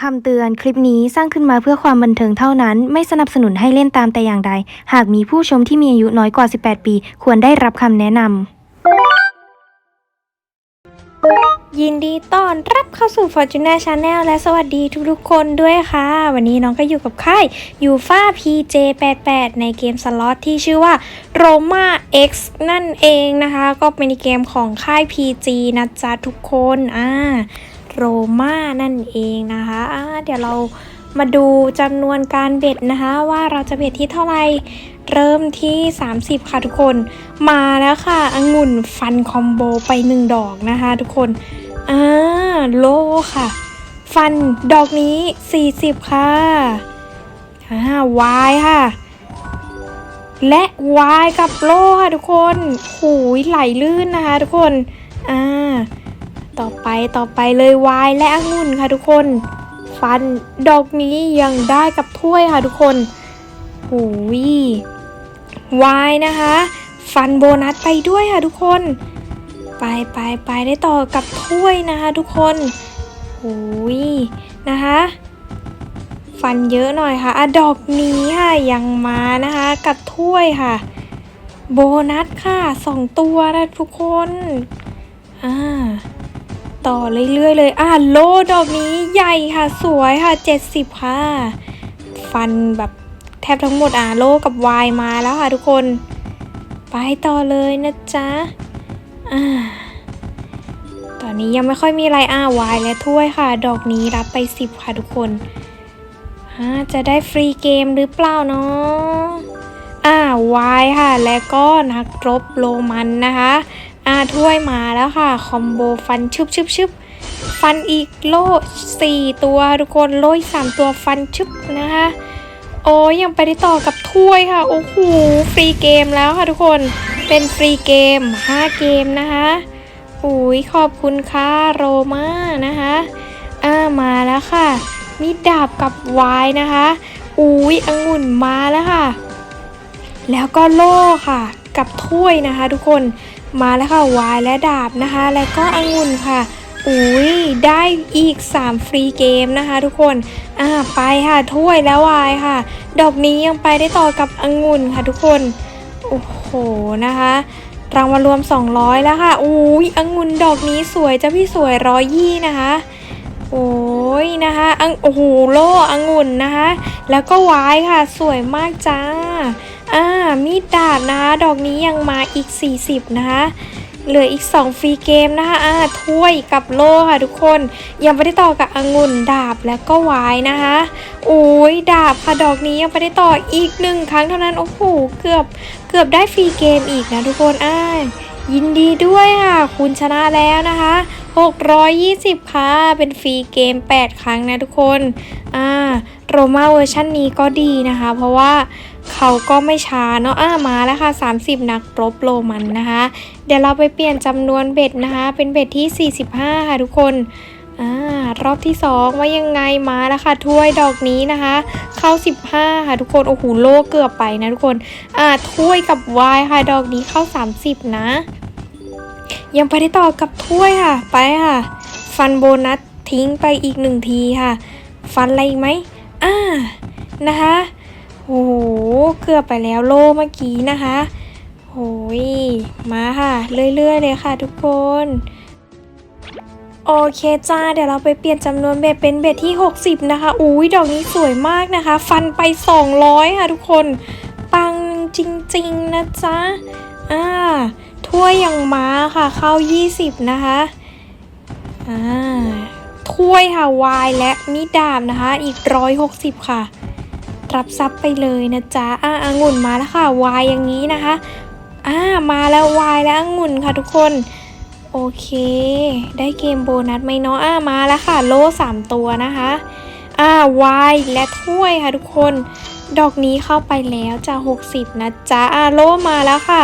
คำเตือนคลิปนี้สร้างขึ้นมาเพื่อความบันเทิงเท่านั้น ไม่สนับสนุนให้เล่นตามแต่อย่างใด หากมีผู้ชมที่มีอายุน้อยกว่า 18 ปี ควรได้รับคำแนะนำ ยินดีต้อนรับเข้าสู่ Fortuna Channel และสวัสดีทุกๆคนด้วยค่ะ วันนี้น้องก็อยู่กับค่ายยูฟา PJ88 ในเกมสล็อตที่ชื่อว่า Roma X นั่นเองนะคะ ก็เป็นเกมของค่าย PG นะจ๊ะทุกคนอ่าโรม่านั่นเองนะ เดี๋ยวเรามาดูจำนวนการเบ็ดนะคะ ว่าเราจะเบ็ดที่เท่าไหร่เริ่มที่ 30 ค่ะทุกคน มาแล้วค่ะองุ่นฟันคอมโบไป 1 ดอกนะคะทุกคนอ่าโลค่ะ ฟันดอกนี้ 40 ค่ะอ่าวายค่ะ และวายกับโลค่ะทุกคนหูยไหลลื่นนะคะทุกคนอ่าต่อไปต่อไปเลยวายและองุ่นค่ะทุกคน ฟัน ดอกนี้ยังได้กับถ้วยค่ะทุกคนหูยวายนะคะ ฟันโบนัสไปด้วยค่ะทุกคน ไปไปไปได้ต่อกับถ้วยนะคะทุกคนหูยนะคะฟันเยอะหน่อยค่ะอะดอกนี้ค่ะยังมานะคะกับถ้วยค่ะ โบนัสค่ะสองตัวนะทุกคนอ่า ต่อเรื่อยๆ เลย อ่าโลดอกนี้ใหญ่ค่ะ สวยค่ะ 70 ค่ะ ฟันแบบแทบทั้งหมดอ่าโลกับวายมาแล้วค่ะทุกคน ไปต่อเลยนะจ๊ะ อ่า ตอนนี้ยังไม่ค่อยมีอะไรอ่าวายและถ้วยค่ะ ดอกนี้รับไป 10 ค่ะทุกคนอ่าจะได้ฟรีเกมหรือเปล่าเนาะอ่าวายค่ะ และก็นักรบโรมันนะคะ อ่าถ้วยมาแล้วค่ะ คอมโบฟันชึบชึบชึบฟันอีกโล่สี่ตัวทุกคนโล่สามตัวฟันชึบนะคะ โอ้ยยังไปได้ต่อกับถ้วยค่ะ โอ้โหฟรีเกมแล้วค่ะทุกคนเป็นฟรีเกม 5 เกมนะคะอุ้ยขอบคุณค่ะโรมานะคะอ่ามาแล้วค่ะมีดาบกับวายนะคะอุ้ยองุ่นมาแล้วค่ะ แล้วก็โล่ค่ะ กับถ้วยนะคะ ทุกคน มาแล้วค่ะวายและดาบนะคะ แล้วก็องุ่นค่ะอุ้ยได้อีก 3 ฟรีเกมนะคะทุกคนอ่าไปค่ะถ้วยแล้ววายค่ะ ดอกนี้ยังไปได้ต่อกับองุ่นค่ะทุกคน โอ้โหนะคะ รางวัลรวม 200 แล้วค่ะอุ้ยองุ่นดอกนี้สวยจ้ะพี่สวยร้อยยี่นะคะโอ้ยนะคะอังโอ้โหโล่องุ่นนะคะ แล้วก็วายค่ะ สวยมากจ้า อ่ามีดดาบนะคะดอกนี้ยังมาอีก 40 นะคะเหลืออีก 2 ฟรีเกมนะคะอ่าถ้วยกับโล่ค่ะทุกคน ยังไม่ได้ต่อกับองุ่นดาบแล้วก็วายนะคะโอ้ยดาบค่ะดอกนี้ยังไม่ได้ต่ออีกหนึ่งครั้งเท่านั้น โอ้โห เกือบ เกือบได้ฟรีเกมอีกนะทุกคนอ่ายินดีด้วยค่ะ คุณชนะแล้วนะคะ 620 ค่ะ เป็นฟรีเกม 8 ครั้งนะทุกคนอ่า รมาเวอร์ชันนี้ก็ดีนะคะ เพราะว่าเขาก็ไม่ช้าเนาะอ่ามาแล้วค่ะ 30 นักรบโรมันนะคะ เดี๋ยวเราไปเปลี่ยนจำนวนเบ็ดนะคะ เป็นเบ็ดที่ 45 ค่ะทุกคนอ่ารอบที่ 2 ว่ายังไงมาแล้วค่ะถ้วยดอกนี้นะคะ เข้า 15 ค่ะทุกคน โอ้โหโลเกือบไปนะทุกคนอ่าถ้วยกับวายค่ะ ดอกนี้เข้า 30 นะ ยังไปได้ต่อกับถ้วยค่ะ ไปค่ะ ฟันโบนัสทิ้งไปอีกหนึ่งทีค่ะ ฟันอะไรอีกไหม อ่านะคะโอ้โหเกือบไปแล้วโลเมื่อกี้นะคะโอ้ยมาค่ะ เรื่อยๆเลยค่ะทุกคนโอเคจ้าเดี๋ยวเราไปเปลี่ยนจำนวนเบ็ดเป็นเบ็ดที่ 60 นะคะอุ้ยดอกนี้สวยมากนะคะ ฟันไป 200 ค่ะทุกคน ปังจริงๆนะจ๊ะอ่าถ้วยยังม้าค่ะเข้า 20 นะคะอ่า ถ้วยค่ะวายและมีดดาบนะคะ อีก 160 ค่ะ รับทรัพย์ไปเลยนะจ๊ะอ่าองุ่นมาแล้วค่ะวายอย่างนี้นะคะอ่ามาแล้ววายและองุ่นค่ะทุกคน โอเค ได้เกมโบนัสไหมเนาะอ่ามาแล้วค่ะ โล่สามตัวนะคะอ่าวายและถ้วยค่ะทุกคนดอกนี้เข้าไปแล้วจะ60 นะจ๊ะอ่าโล่มาแล้วค่ะ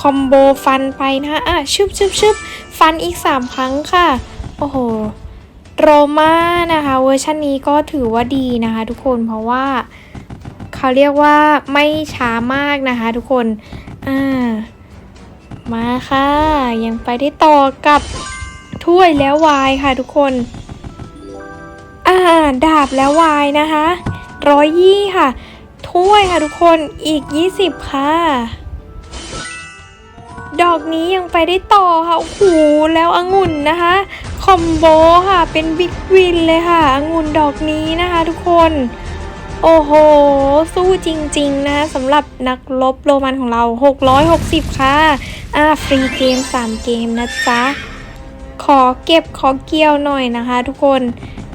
คอมโบฟันไปนะะอะชึบชึบชึบฟันอีก 3 ครั้งค่ะ โอ้โห โรมานะคะเวอร์ชันนี้ก็ถือว่าดีนะคะ ทุกคนเพราะว่าเขาเรียกว่าไม่ช้ามากนะคะ ทุกคนอ่ามาค่ะ ยังไปได้ต่อกับถ้วยแล้ววายค่ะทุกคนอ่าอ่าดาบแล้ววายนะคะร้อยยี่ค่ะ ถ้วยค่ะทุกคนอีก 20 ค่ะ ดอกนี้ยังไปได้ต่อค่ะโอ้โหแล้วองุ่นนะคะ คอมโบค่ะ เป็นบิ๊กวินเลยค่ะองุ่นดอกนี้นะคะทุกคน โอ้โห สู้จริงๆนะสำหรับนักลบโรมันของเรา 660 ค่ะ อ่า ฟรีเกม 3 เกมนะจ๊ะ ขอเก็บขอเกี่ยวหน่อยนะคะทุกคน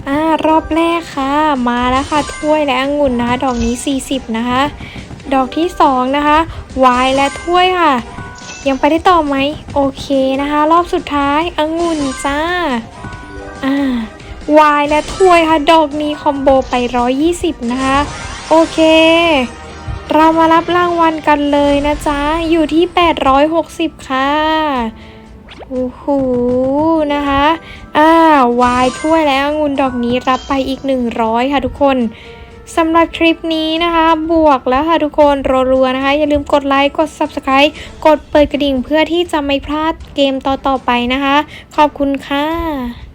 อ่า รอบแรกค่ะ มาแล้วค่ะ ถ้วยและองุ่นนะคะ ดอกนี้ 40 นะคะ ดอกที่ 2 นะคะ วายและถ้วยค่ะ ยังไปได้ต่อไหมโอเคนะคะ รอบสุดท้ายองุ่นจ้าอ่าวายและถ้วยค่ะดอกนี้คอมโบไป 120 นะคะ โอเค เรามารับรางวัลกันเลยนะจ๊ะ อยู่ที่ 860 ค่ะโอ้โหนะคะอ่าวายถ้วยและองุ่นดอกนี้รับไปอีก 100 ค่ะทุกคน สำหรับคลิปนี้นะคะ บวกแล้วค่ะทุกคนรัวๆนะคะ อย่าลืมกดไลค์กด Subscribe กดเปิดกระดิ่งเพื่อที่จะไม่พลาดเกมต่อๆไปนะคะ ขอบคุณค่ะ